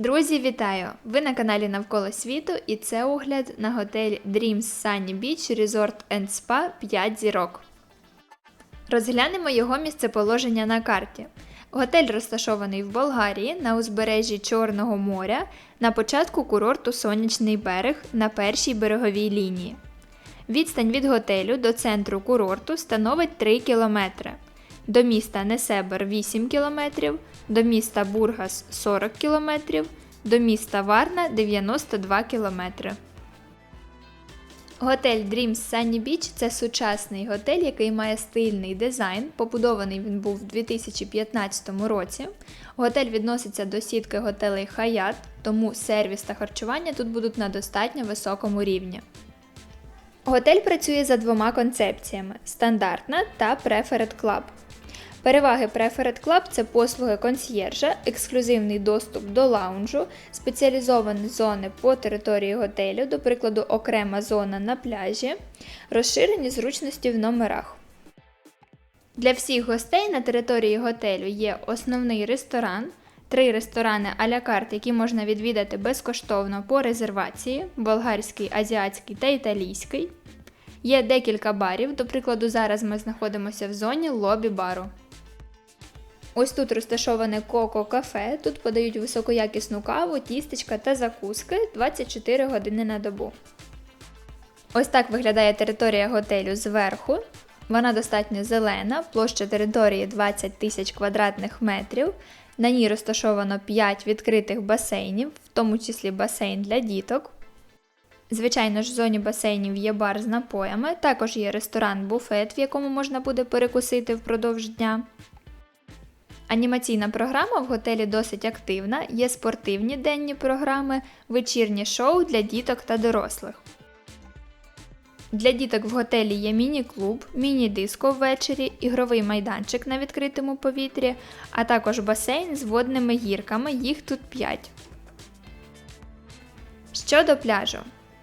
Друзі, вітаю! Ви на каналі Навколо світу і це огляд на готель Dreams Sunny Beach Resort and Spa 5 зірок. Розглянемо його місцеположення на карті. Готель розташований в Болгарії на узбережжі Чорного моря на початку курорту Сонячний берег на першій береговій лінії. Відстань від готелю до центру курорту становить 3 км. До міста Несебер 8 км, до міста Бургас 40 км, до міста Варна 92 км. Готель Dreams Sunny Beach це сучасний готель, який має стильний дизайн. Побудований він був у 2015 році. Готель відноситься до сітки готелей Hyatt, тому сервіс та харчування тут будуть на достатньо високому рівні. Готель працює за двома концепціями: стандартна та Preferred Club. Переваги Preferred Club – це послуги консьєржа, ексклюзивний доступ до лаунжу, спеціалізовані зони по території готелю, до прикладу, окрема зона на пляжі, розширені зручності в номерах. Для всіх гостей на території готелю є основний ресторан, три ресторани а-ля карт, які можна відвідати безкоштовно по резервації: болгарський, азіатський та італійський. Є декілька барів, до прикладу, зараз ми знаходимося в зоні лобі бару. Ось тут розташоване Коко кафе. Тут подають високоякісну каву, тістечка та закуски 24 години на добу. Ось так виглядає територія готелю зверху. Вона достатньо зелена, площа території 20 тисяч квадратних метрів. На ній розташовано 5 відкритих басейнів, в тому числі басейн для діток. Звичайно ж, в зоні басейнів є бар з напоями, також є ресторан-буфет, в якому можна буде перекусити впродовж дня. Анімаційна програма в готелі досить активна, є спортивні денні програми, вечірні шоу для діток та дорослих. Для діток в готелі є міні-клуб, міні-диско ввечері, ігровий майданчик на відкритому повітрі, а також басейн з водними гірками, їх тут 5. Щодо пляжу.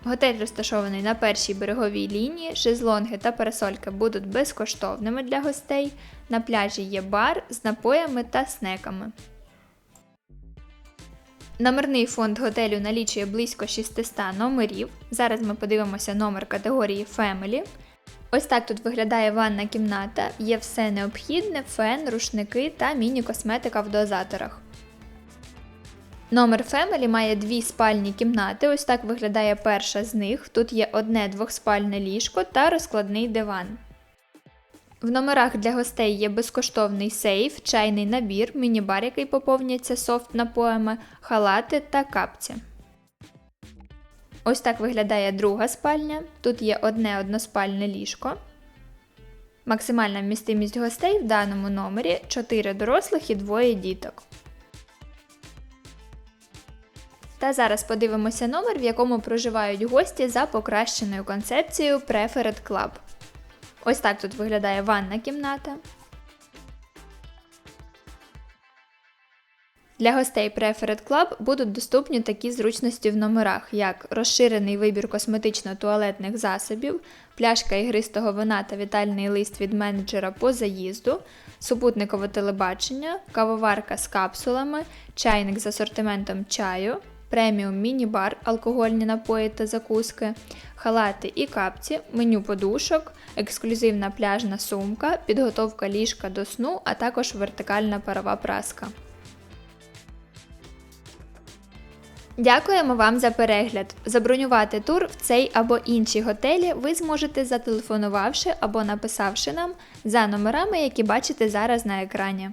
Готель розташований на першій береговій лінії, шезлонги та парасольки будуть безкоштовними для гостей. На пляжі є бар з напоями та снеками. Номерний фонд готелю налічує близько 600 номерів. Зараз ми подивимося номер категорії Family. Ось так тут виглядає ванна кімната, є все необхідне, фен, рушники та міні-косметика в дозаторах. Номер Family має дві спальні кімнати. Ось так виглядає перша з них. Тут є одне двохспальне ліжко та розкладний диван. В номерах для гостей є безкоштовний сейф, чайний набір, міні-бар, який поповнюється софт напоями, халати та капці. Ось так виглядає друга спальня. Тут є одне односпальне ліжко. Максимальна вмістимість гостей в даному номері 4 дорослих і двоє діток. Та зараз подивимося номер, в якому проживають гості за покращеною концепцією Preferred Club. Ось так тут виглядає ванна кімната. Для гостей Preferred Club будуть доступні такі зручності в номерах, як розширений вибір косметично-туалетних засобів, пляшка ігристого вина та вітальний лист від менеджера по заїзду, супутникове телебачення, кавоварка з капсулами, чайник з асортиментом чаю, преміум міні-бар, алкогольні напої та закуски, халати і капці, меню подушок, ексклюзивна пляжна сумка, підготовка ліжка до сну, а також вертикальна парова праска. Дякуємо вам за перегляд. Забронювати тур в цей або інші готелі ви зможете зателефонувавши або написавши нам за номерами, які бачите зараз на екрані.